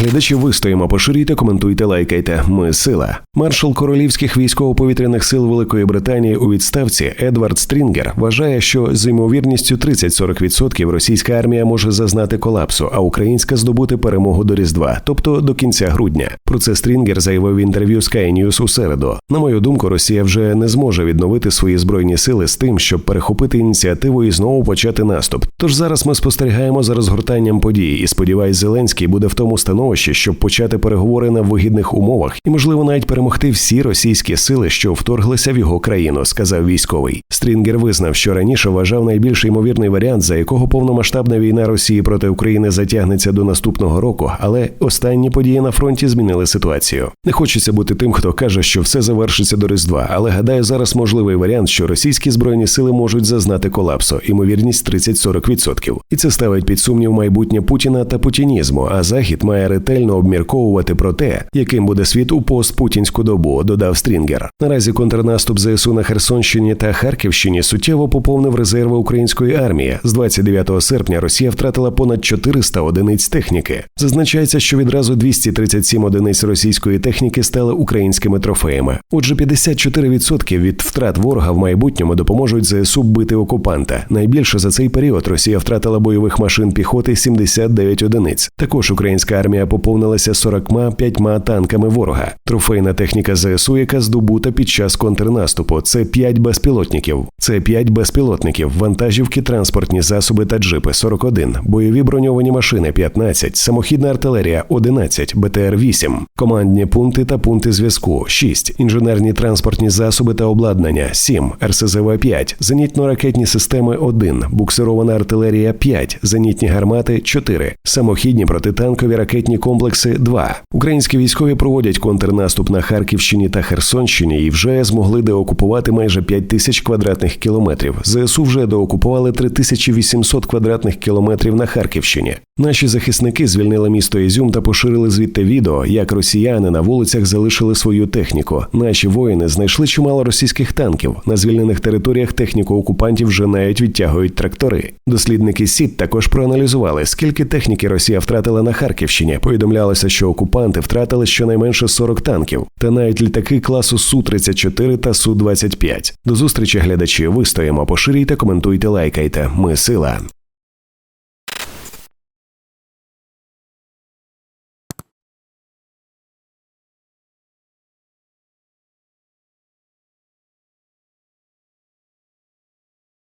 Глядачі вистоїмо, поширюйте, коментуйте, лайкайте. Ми сила. Маршал королівських військово-повітряних сил Великої Британії у відставці Едвард Стрінгер вважає, що з ймовірністю 30-40% російська армія може зазнати колапсу, а українська здобути перемогу до Різдва, тобто до кінця грудня. Про це Стрінгер заявив в інтерв'ю Sky News у середу. На мою думку, Росія вже не зможе відновити свої збройні сили з тим, щоб перехопити ініціативу і знову почати наступ. Тож зараз ми спостерігаємо за розгортанням подій, і сподіваюсь, Зеленський буде в тому становищі, щоб почати переговори на вигідних умовах і, можливо, навіть перемогти всі російські сили, що вторглися в його країну, сказав військовий. Стрінгер визнав, що раніше вважав найбільш ймовірний варіант, за якого повномасштабна війна Росії проти України затягнеться до наступного року, але останні події на фронті змінили ситуацію. Не хочеться бути тим, хто каже, що все завершиться до Різдва, але гадаю, зараз можливий варіант, що російські збройні сили можуть зазнати колапсу, ймовірність 30-40%. І це ставить під сумнів майбутнє Путіна та путінізму. А захід має ретельно обмірковувати про те, яким буде світ у постпутінську добу, додав Стрінгер. Наразі контрнаступ ЗСУ на Херсонщині та Харківщині суттєво поповнив резерви української армії. З 29 серпня Росія втратила понад 400 одиниць техніки. Зазначається, що відразу 237 одиниць російської техніки стали українськими трофеями. Отже, 54% від втрат ворога в майбутньому допоможуть ЗСУ бити окупанта. Найбільше за цей період Росія втратила бойових машин піхоти 79 одиниць. Також українська армія поповнилася 45 танками ворога. Трофейна техніка ЗСУ, яка здобута під час контрнаступу. Це 5 безпілотників. Це 5 безпілотників, вантажівки, транспортні засоби та джипи. 41, бойові броньовані машини. 15, самохідна артилерія. 11, БТР 8, командні пункти та пункти зв'язку. 6, інженерні транспортні засоби та обладнання. 7, РСЗВ 5, зенітно-ракетні системи 1, буксирована артилерія 5, зенітні гармати 4, самохідні протитанкові ракетні комплекси 2. Українські військові проводять контрнаступ на Харківщині та Херсонщині і вже змогли деокупувати майже 5 тисяч квадратних кілометрів. ЗСУ вже деокупували 3800 квадратних кілометрів на Харківщині. Наші захисники звільнили місто Ізюм та поширили звідти відео, як росіяни на вулицях залишили свою техніку. Наші воїни знайшли чимало російських танків. На звільнених територіях техніку окупантів вже навіть відтягують трактори. Дослідники СІД також проаналізували, скільки техніки Росія втратила на Харківщині. Повідомлялося, що окупанти втратили щонайменше 40 танків, та навіть літаки класу су 34 та су 25 До зустрічі глядачі. Вистоїмо, поширюйте, коментуйте, лайкайте. Ми сила.